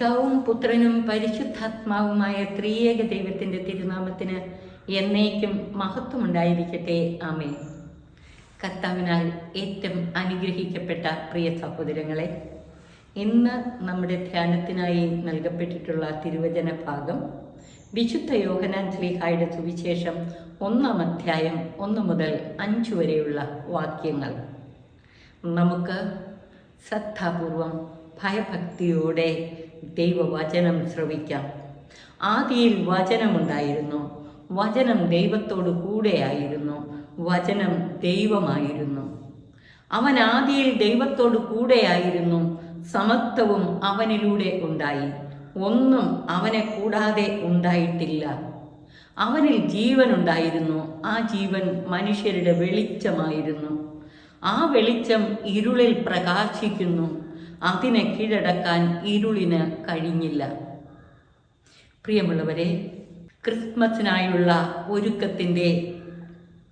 പിതാവും പുത്രനും പരിശുദ്ധാത്മാവുമായ ത്രിയേക ദൈവത്തിന്റെ തിരുനാമത്തിന് എന്നേക്കും മഹത്വമുണ്ടായിരിക്കട്ടെ. ആമേ കർത്താവിനാൽ ഏറ്റവും അനുഗ്രഹിക്കപ്പെട്ട പ്രിയ സഹോദരങ്ങളെ ഇന്ന് നമ്മുടെ ധ്യാനത്തിനായി നൽകപ്പെട്ടിട്ടുള്ള തിരുവചന ഭാഗം വിശുദ്ധ യോഹനാൻ ശ്രീഹായുടെ സുവിശേഷം ഒന്നാം അധ്യായം ഒന്ന് മുതൽ അഞ്ച് വരെയുള്ള വാക്യങ്ങൾ. നമുക്ക് ശ്രദ്ധാപൂർവം ഭയഭക്തിയോടെ ദൈവവചനം ശ്രവിക്കാം. ആദിയിൽ വചനമുണ്ടായിരുന്നു. വചനം ദൈവത്തോടു കൂടെയായിരുന്നു. വചനം ദൈവമായിരുന്നു. അവൻ ആദിയിൽ ദൈവത്തോടു കൂടെയായിരുന്നു. സമത്വവും അവനിലൂടെ ഉണ്ടായി. ഒന്നും അവനെ കൂടാതെ ഉണ്ടായിട്ടില്ല. അവനിൽ ജീവനുണ്ടായിരുന്നു. ആ ജീവൻ മനുഷ്യരുടെ വെളിച്ചമായിരുന്നു. ആ വെളിച്ചം ഇരുളിൽ പ്രകാശിക്കുന്നു. അതിനെ കീഴടക്കാൻ ഇരുളിന് കഴിഞ്ഞില്ല. പ്രിയമുള്ളവരെ ക്രിസ്മസിനായുള്ള ഒരുക്കത്തിന്റെ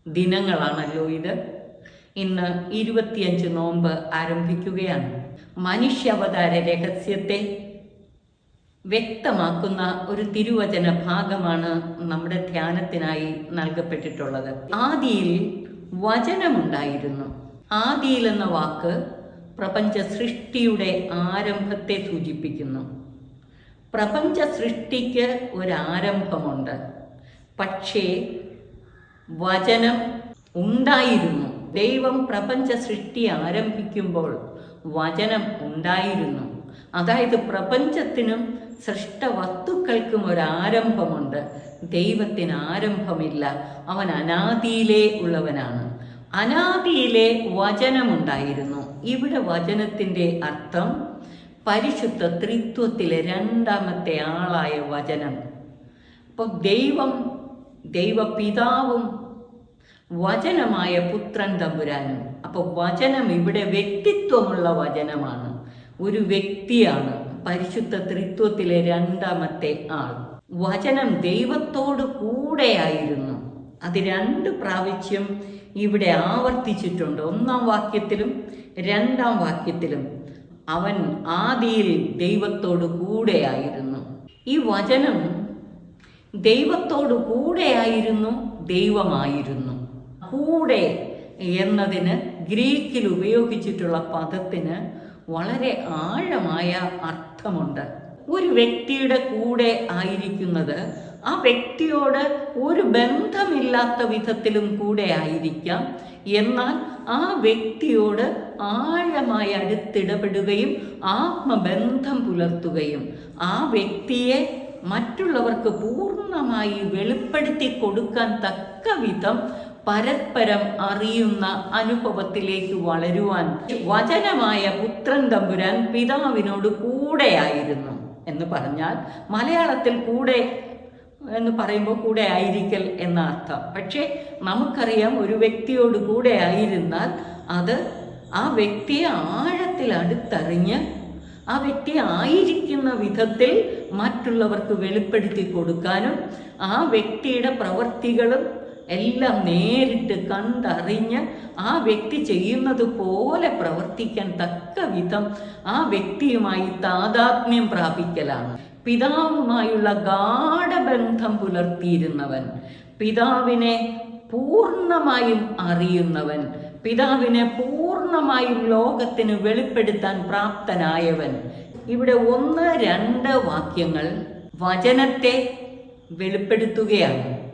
ദിനങ്ങളാണല്ലോ ഇത്. ഇന്ന് ഇരുപത്തിയഞ്ച് നോമ്പ് ആരംഭിക്കുകയാണ്. മനുഷ്യാവതാര രഹസ്യത്തെ വ്യക്തമാക്കുന്ന ഒരു തിരുവചന ഭാഗമാണ് നമ്മുടെ ധ്യാനത്തിനായി നൽകപ്പെട്ടിട്ടുള്ളത്. ആദിയിൽ വചനമുണ്ടായിരുന്നു. ആദിയിൽ എന്ന വാക്ക് പ്രപഞ്ച സൃഷ്ടിയുടെ ആരംഭത്തെ സൂചിപ്പിക്കുന്നു. പ്രപഞ്ച സൃഷ്ടിക്ക് ഒരാരംഭമുണ്ട്. പക്ഷേ വചനം ഉണ്ടായിരുന്നു. ദൈവം പ്രപഞ്ച സൃഷ്ടി ആരംഭിക്കുമ്പോൾ വചനം ഉണ്ടായിരുന്നു. അതായത് പ്രപഞ്ചത്തിനും സൃഷ്ട വസ്തുക്കൾക്കും ഒരാരംഭമുണ്ട്. ദൈവത്തിന് ആരംഭമില്ല. അവൻ അനാദിയിലേ ഉള്ളവനാണ്. അനാദിയിലെ വചനമുണ്ടായിരുന്നു. ഇവിടെ വചനത്തിന്റെ അർത്ഥം പരിശുദ്ധ ത്രിത്വത്തിലെ രണ്ടാമത്തെ ആളായ വചനം. അപ്പോൾ ദൈവം ദൈവപിതാവും വചനമായ പുത്രൻ തമ്പുരാനും. അപ്പോൾ വചനം ഇവിടെ വ്യക്തിത്വമുള്ള വചനമാണ്. ഒരു വ്യക്തിയാണ് പരിശുദ്ധ ത്രിത്വത്തിലെ രണ്ടാമത്തെ ആൾ. വചനം ദൈവത്തോട് കൂടെയായിരുന്നു. അത് രണ്ട് പ്രാവശ്യം ഇവിടെ ആവർത്തിച്ചിട്ടുണ്ട്. ഒന്നാം വാക്യത്തിലും രണ്ടാം വാക്യത്തിലും അവൻ ആദിയിൽ ദൈവത്തോട് കൂടെയായിരുന്നു. ഈ വചനം ദൈവത്തോട് കൂടെയായിരുന്നു ദൈവമായിരുന്നു. കൂടെ എന്നതിന് ഗ്രീക്കിൽ ഉപയോഗിച്ചിട്ടുള്ള പദത്തിന് വളരെ ആഴമായ അർത്ഥമുണ്ട്. ഒരു വ്യക്തിയുടെ കൂടെ ആയിരിക്കുന്നത് ആ വ്യക്തിയോട് ഒരു ബന്ധമില്ലാത്ത വിധത്തിലും കൂടെ ആയിരിക്കാം. എന്നാൽ ആ വ്യക്തിയോട് ആഴമായി അടുത്തിടപെടുകയും ആത്മബന്ധം പുലർത്തുകയും ആ വ്യക്തിയെ മറ്റുള്ളവർക്ക് പൂർണമായി വെളിപ്പെടുത്തി കൊടുക്കാൻ തക്ക വിധം പരസ്പരം അറിയുന്ന അനുഭവത്തിലേക്ക് വളരുവാൻ വചനമായ പുത്രൻ തമ്പുരാൻ പിതാവിനോട് കൂടെയായിരുന്നു എന്ന് പറഞ്ഞാൽ മലയാളത്തിൽ കൂടെ എന്ന് പറയുമ്പോൾ കൂടെ ആയിരിക്കൽ എന്ന അർത്ഥം. പക്ഷേ നമുക്കറിയാം ഒരു വ്യക്തിയോട് കൂടെ ആയിരുന്നാൽ അത് ആ വ്യക്തിയെ ആഴത്തിൽ അടുത്തറിഞ്ഞ് ആ വ്യക്തി ആയിരിക്കുന്ന വിധത്തിൽ മറ്റുള്ളവർക്ക് വെളിപ്പെടുത്തി കൊടുക്കാനും ആ വ്യക്തിയുടെ പ്രവൃത്തികളും എല്ലാം നേരിട്ട് കണ്ടറിഞ്ഞ് ആ വ്യക്തി ചെയ്യുന്നത് പോലെ പ്രവർത്തിക്കാൻ തക്ക വിധം ആ വ്യക്തിയുമായി താതാത്മ്യം പ്രാപിക്കലാണ്. പിതാവുമായുള്ള ഗാഠബന്ധം പുലർത്തിയിരുന്നവൻ. പിതാവിനെ പൂർണമായും അറിയുന്നവൻ. പിതാവിനെ പൂർണമായും ലോകത്തിന് വെളിപ്പെടുത്താൻ പ്രാപ്തനായവൻ. ഇവിടെ ഒന്ന് രണ്ട് വാക്യങ്ങൾ വചനത്തെ വെളിപ്പെടുത്തുകയാണ്.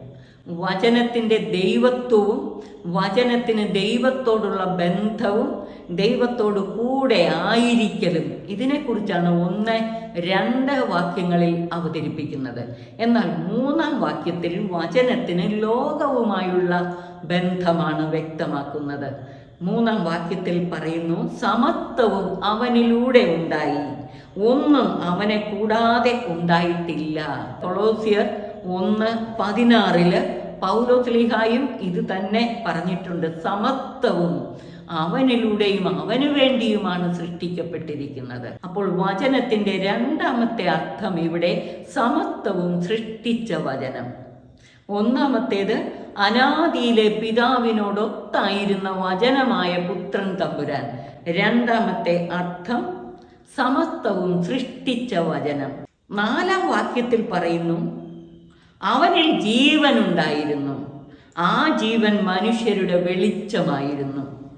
വചനത്തിന്റെ ദൈവത്വവും വചനത്തിന് ദൈവത്തോടുള്ള ബന്ധവും ദൈവത്തോട് കൂടെ ആയിരിക്കലും. ഇതിനെക്കുറിച്ചാണ് ഒന്ന് രണ്ട് വാക്യങ്ങളിൽ അവതരിപ്പിക്കുന്നത്. എന്നാൽ മൂന്നാം വാക്യത്തിൽ വചനത്തിന് ലോകവുമായുള്ള ബന്ധമാണ് വ്യക്തമാക്കുന്നത്. മൂന്നാം വാക്യത്തിൽ പറയുന്നു സമത്വവും അവനിലൂടെ ഉണ്ടായി. ഒന്നും അവനെ കൂടാതെ ഉണ്ടായിട്ടില്ല. കൊളോസിയർ ഒന്ന് പതിനാറിൽ പൗലോസ്ലിഹായും ഇത് തന്നെ പറഞ്ഞിട്ടുണ്ട്. സമത്വവും അവനിലൂടെയും അവനു വേണ്ടിയുമാണ് സൃഷ്ടിക്കപ്പെട്ടിരിക്കുന്നത്. അപ്പോൾ വചനത്തിന്റെ രണ്ടാമത്തെ അർത്ഥം ഇവിടെ സമത്വവും സൃഷ്ടിച്ച വചനം. ഒന്നാമത്തേത് അനാദിയിലെ പിതാവിനോടൊത്തായിരുന്ന വചനമായ പുത്രൻ തമ്പുരാൻ. രണ്ടാമത്തെ അർത്ഥം സമസ്തവും സൃഷ്ടിച്ച വചനം. നാലാം വാക്യത്തിൽ പറയുന്നു അവനിൽ ജീവനുണ്ടായിരുന്നു. ആ ജീവൻ മനുഷ്യരുടെ വെളിച്ചമായിരുന്നു.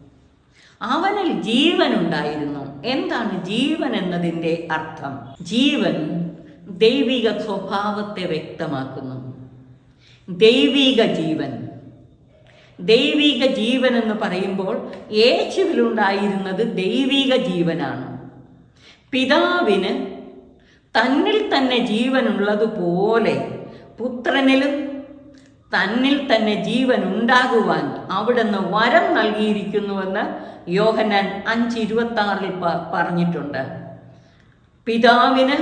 അവനിൽ ജീവനുണ്ടായിരുന്നു. എന്താണ് ജീവൻ എന്നതിന്റെ അർത്ഥം? ജീവൻ ദൈവിക സ്വഭാവത്തെ വ്യക്തമാക്കുന്നു. ദൈവിക ജീവൻ. ദൈവിക ജീവൻ എന്ന് പറയുമ്പോൾ യേശുവിലുണ്ടായിരുന്നത് ദൈവിക ജീവനാണ്. പിതാവിന് തന്നിൽ തന്നെ ജീവനുള്ളതുപോലെ പുത്രനിലും തന്നിൽ തന്നെ ജീവൻ ഉണ്ടാകുവാൻ അവിടുന്ന് വരം നൽകിയിരിക്കുന്നുവെന്ന് യോഹനാൻ അഞ്ച് ഇരുപത്തി ആറിൽ പറഞ്ഞിട്ടുണ്ട്. പിതാവിന്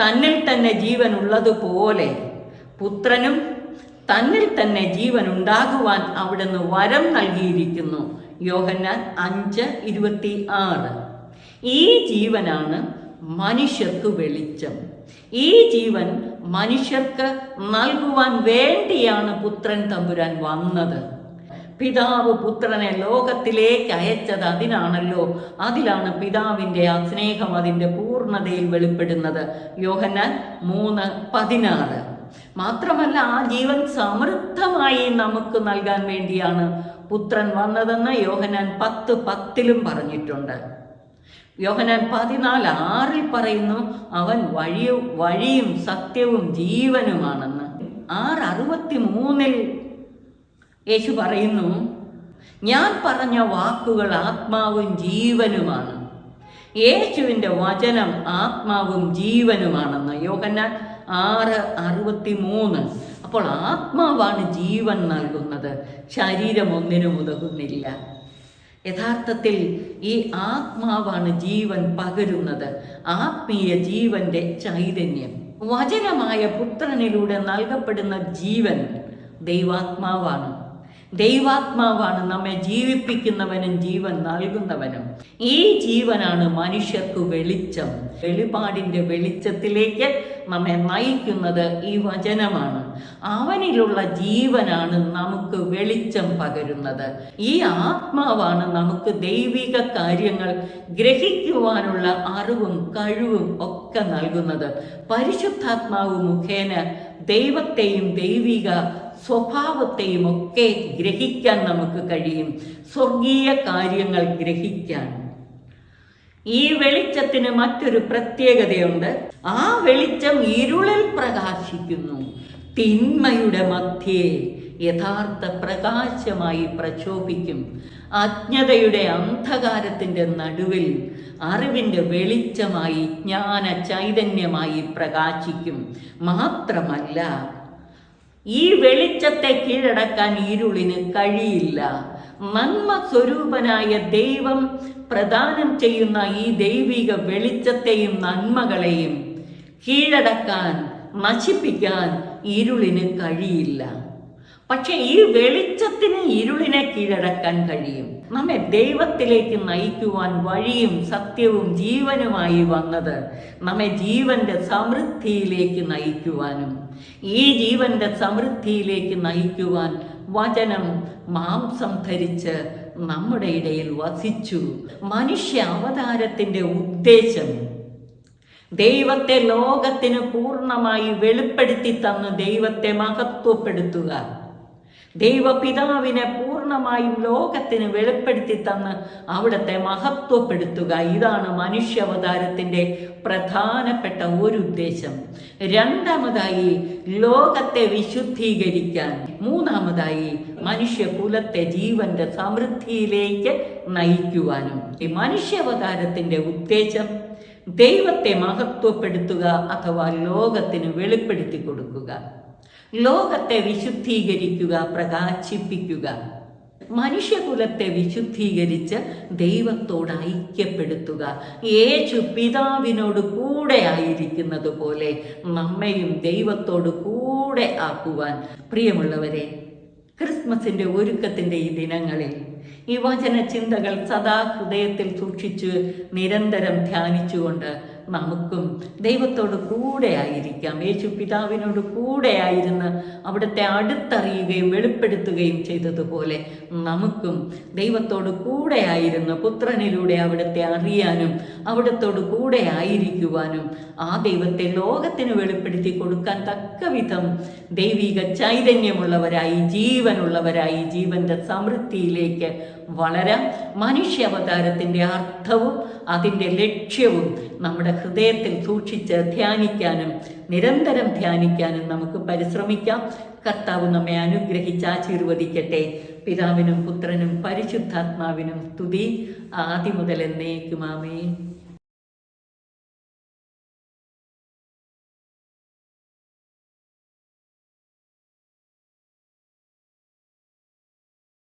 തന്നിൽ തന്നെ ജീവൻ ഉള്ളതുപോലെ പുത്രനും തന്നിൽ തന്നെ ജീവൻ ഉണ്ടാകുവാൻ അവിടുന്ന് വരം നൽകിയിരിക്കുന്നു. യോഹന്നാൻ അഞ്ച് ഇരുപത്തി ആറ്. ഈ ജീവനാണ് മനുഷ്യർക്ക് വെളിച്ചം. ഈ ജീവൻ മനുഷ്യർക്ക് നൽകുവാൻ വേണ്ടിയാണ് പുത്രൻ തമ്പുരാൻ വന്നത്. പിതാവ് പുത്രനെ ലോകത്തിലേക്ക് അയച്ചത് അതിനാണല്ലോ. അതിലാണ് പിതാവിന്റെ ആ സ്നേഹം അതിന്റെ പൂർണതയിൽ വെളിപ്പെടുന്നത്. യോഹന്നാൻ മൂന്ന് പതിനാറ്. മാത്രമല്ല ആ ജീവൻ സമൃദ്ധമായി നമുക്ക് നൽകാൻ വേണ്ടിയാണ് പുത്രൻ വന്നതെന്ന് യോഹനാൻ പത്ത് പത്തിലും പറഞ്ഞിട്ടുണ്ട്. യോഹനാൻ പതിനാല് ആറിൽ പറയുന്നു അവൻ വഴിയും വഴിയും സത്യവും ജീവനുമാണെന്ന്. ആറ് അറുപത്തി മൂന്നിൽ യേശു പറയുന്നു ഞാൻ പറഞ്ഞ വാക്കുകൾ ആത്മാവും ജീവനുമാണ്. യേശുവിന്റെ വചനം ആത്മാവും ജീവനുമാണെന്ന്. യോഹന്നാൻ ആറ് അറുപത്തി മൂന്ന് അപ്പോൾ ആത്മാവാണ് ജീവൻ നൽകുന്നത്. ശരീരം ഒന്നിനും ഉതകുന്നില്ല. യഥാർത്ഥത്തിൽ ഈ ആത്മാവാണ് ജീവൻ പകരുന്നത്. ആത്മീയ ജീവന്റെ ചൈതന്യം. വചനമായ പുത്രനിലൂടെ നൽകപ്പെടുന്ന ജീവൻ ദൈവാത്മാവാണ്. ദൈവാത്മാവാണ് നമ്മെ ജീവിപ്പിക്കുന്നവനും ജീവൻ നൽകുന്നവനും. ഈ ജീവനാണ് മനുഷ്യർക്ക് വെളിച്ചം. വെളിപാടിന്റെ വെളിച്ചത്തിലേക്ക് നമ്മെ നയിക്കുന്നത് ഈ വചനമാണ്. അവനിലുള്ള ജീവനാണ് നമുക്ക് വെളിച്ചം പകരുന്നത്. ഈ ആത്മാവാണ് നമുക്ക് ദൈവിക കാര്യങ്ങൾ ഗ്രഹിക്കുവാനുള്ള അറിവും കഴിവും ഒക്കെ നൽകുന്നത്. പരിശുദ്ധാത്മാവ് മുഖേന ദൈവത്തെയും ദൈവിക സ്വഭാവത്തെയും ഒക്കെ ഗ്രഹിക്കാൻ നമുക്ക് കഴിയും. സ്വർഗീയ കാര്യങ്ങൾ ഗ്രഹിക്കാൻ. ഈ വെളിച്ചത്തിന് മറ്റൊരു പ്രത്യേകതയുണ്ട്. ആ വെളിച്ചം ഇരുളിൽ പ്രകാശിക്കുന്നു. തിന്മയുടെ മധ്യേ യഥാർത്ഥ പ്രകാശമായി പ്രക്ഷോഭിക്കും. അജ്ഞതയുടെ അന്ധകാരത്തിന്റെ നടുവിൽ അറിവിന്റെ വെളിച്ചമായി ജ്ഞാന ചൈതന്യമായി പ്രകാശിക്കും. മാത്രമല്ല ഈ വെളിച്ചത്തെ കീഴടക്കാൻ ഇരുളിന് കഴിയില്ല. നന്മ സ്വരൂപനായ ദൈവം പ്രദാനം ചെയ്യുന്ന ഈ ദൈവിക വെളിച്ചത്തെയും നന്മകളെയും കീഴടക്കാൻ നശിപ്പിക്കാൻ ഇരുളിന് കഴിയില്ല. പക്ഷെ ഈ വെളിച്ചത്തിന് ഇരുളിനെ കീഴടക്കാൻ കഴിയും. നമ്മെ ദൈവത്തിലേക്ക് നയിക്കുവാൻ വഴിയും സത്യവും ജീവനുമായി വന്നത് നമ്മെ ജീവന്റെ സമൃദ്ധിയിലേക്ക് നയിക്കുവാനും ഈ ജീവന്റെ സമൃദ്ധിയിലേക്ക് നയിക്കുവാൻ വചനം മാംസം ധരിച്ച് നമ്മുടെ ഇടയിൽ വസിച്ചു. മനുഷ്യ അവതാരത്തിന്റെ ഉദ്ദേശം ദൈവത്തെ ലോകത്തിന് പൂർണമായി വെളിപ്പെടുത്തി തന്ന് ദൈവത്തെ മഹത്വപ്പെടുത്തുക. ദൈവപിതാവിനെ പൂർണമായും ലോകത്തിന് വെളിപ്പെടുത്തി തന്ന് അവിടത്തെ മഹത്വപ്പെടുത്തുക. ഇതാണ് മനുഷ്യാവതാരത്തിന്റെ പ്രധാനപ്പെട്ട ഒരു ഉദ്ദേശം. രണ്ടാമതായി ലോകത്തെ വിശുദ്ധീകരിക്കാൻ. മൂന്നാമതായി മനുഷ്യകുലത്തെ ജീവന്റെ സമൃദ്ധിയിലേക്ക് നയിക്കുവാനും. ഈ മനുഷ്യാവതാരത്തിന്റെ ഉദ്ദേശം ദൈവത്തെ മഹത്വപ്പെടുത്തുക അഥവാ ലോകത്തിന് വെളിപ്പെടുത്തി കൊടുക്കുക. ലോകത്തെ വിശുദ്ധീകരിക്കുക പ്രകാശിപ്പിക്കുക. മനുഷ്യകുലത്തെ വിശുദ്ധീകരിച്ച് ദൈവത്തോട് ഐക്യപ്പെടുത്തുക. യേശു പിതാവിനോട് കൂടെ ആയിരിക്കുന്നത് പോലെ നമ്മയും ദൈവത്തോട് കൂടെ ആക്കുവാൻ. പ്രിയമുള്ളവരെ ക്രിസ്മസിന്റെ ഒരുക്കത്തിന്റെ ഈ ദിനങ്ങളിൽ ഈ വചന ചിന്തകൾ സദാ ഹൃദയത്തിൽ സൂക്ഷിച്ച് നിരന്തരം ധ്യാനിച്ചുകൊണ്ട് നമുക്കും ദൈവത്തോട് കൂടെ ആയിരിക്കാം. യേശു പിതാവിനോട് കൂടെ ആയിരുന്ന് അവിടുത്തെ അടുത്തറിയുകയും വെളിപ്പെടുത്തുകയും ചെയ്തതുപോലെ നമുക്കും ദൈവത്തോട് കൂടെ ആയിരുന്ന് പുത്രനിലൂടെ അവിടുത്തെ അറിയാനും അവിടത്തോട് കൂടെ ആയിരിക്കുവാനും ആ ദൈവത്തെ ലോകത്തിന് വെളിപ്പെടുത്തി കൊടുക്കാൻ തക്ക വിധം ദൈവിക ചൈതന്യമുള്ളവരായി ജീവനുള്ളവരായി ജീവന്റെ സമൃദ്ധിയിലേക്ക് വളരാം മനുഷ്യാവതാരത്തിന്റെ അർത്ഥവും അതിന്റെ ലക്ഷ്യവും നമ്മുടെ ഹൃദയത്തിൽ സൂക്ഷിച്ച് ധ്യാനിക്കാനും നിരന്തരം ധ്യാനിക്കാനും നമുക്ക് പരിശ്രമിക്കാം. കർത്താവ് നമ്മെ അനുഗ്രഹിച്ച് ആശീർവദിക്കട്ടെ. പിതാവിനും പുത്രനും പരിശുദ്ധാത്മാവിനും സ്തുതി. ആദ്യം മുതൽ എന്നേക്കുമാമേ.